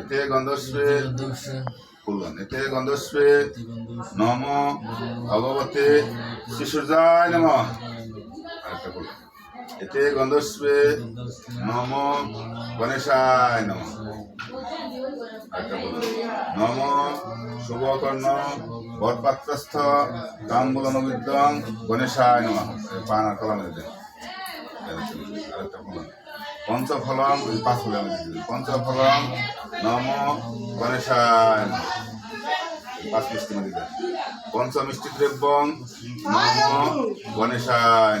এতে গন্ধস্বে এতে গন্ধস্বে নম ভগবতে শিশুর্যায় নম। আরেকটা এতে গন্ধস্বে নম গণেশায় নম। আরেকটা বললেন নম শুভকর্ণ বরপাত্রস্থ তাম্বুল নবিদ্যং গণেশায় নম। পান আর কলামে আরেকটা পঞ্চফলম ওই পাঁচ ফলে পঞ্চফলম নম গণেশায়। পাঁচ মিষ্টি মধ্যে দেন পঞ্চমিষ্টি দ্রব্যং নম গণেশায়।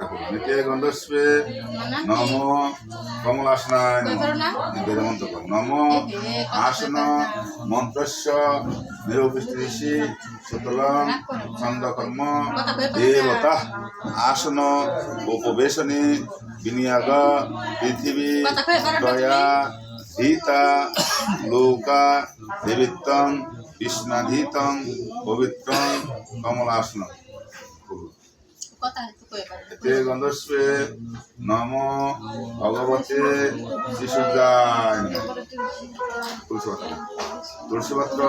আরেকটা বলুন। এতে গন্ধস্বে নম কমলাসনায় নম বেদে মন্ত্র কর। নম আসন মন্ত্রস্য নিরুপৃষ্টি ঋষি সুতলং ছন্দকর্ম দেবতা আসন উপবেশনে বিনিয়োগ পৃথিবী দয়া ধীতা লৌকা দেবিত্তং কৃষ্ণাধীতং পবিত্রং কমলাসন এতে গন্ধস্বে নম ভগবতে শিশুজায় তুলসীপত্র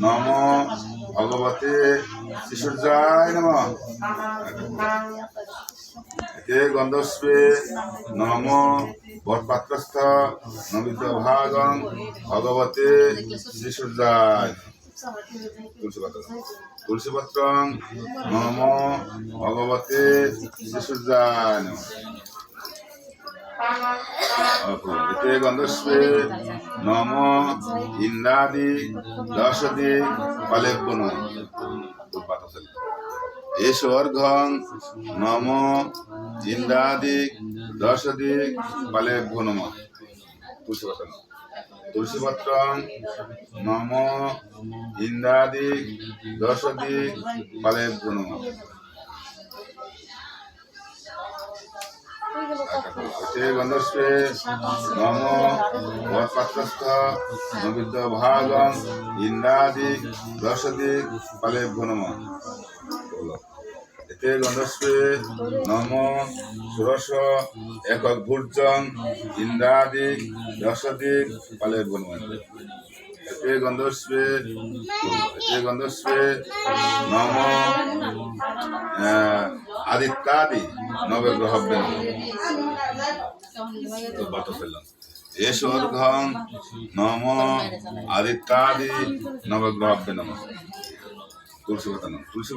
নম ভগবতে শিশুজায় নম। এতে গন্ধস্বে নম বটপাত্রস্থ নমিত ভাগং ভগবতে শিশুজায় তুলসীপত্র তুলসীপত্র নম ভগবতে শিশুজায় নম। এতে গন্ধস্বে নম ইন্দ্রাদি, দশদি, ফলে পুন। এস নম ইন্দ্রাদি, দশদি তুলসীপত্র নম ইন্দ্রাদি দশদি ফলে নম গন্ধস্বে নম বৎপাত্রস্থ নবিদ্য ভাগং ইন্দ্রাদি দশদি নম এতে গন্ধস্বে নম ষোড়শ একক ভূর্জং ইন্দ্রাদি, দশদি ফলে নম এতে গন্ধস্বে এতে গন্ধস্বে, নম আদিত্যাদি নবগ্রহব্য তো বাত ফেললাম। নম, আদিত্যাদি নবগ্রহব্য নম। তুলসী পাতা নম তুলসী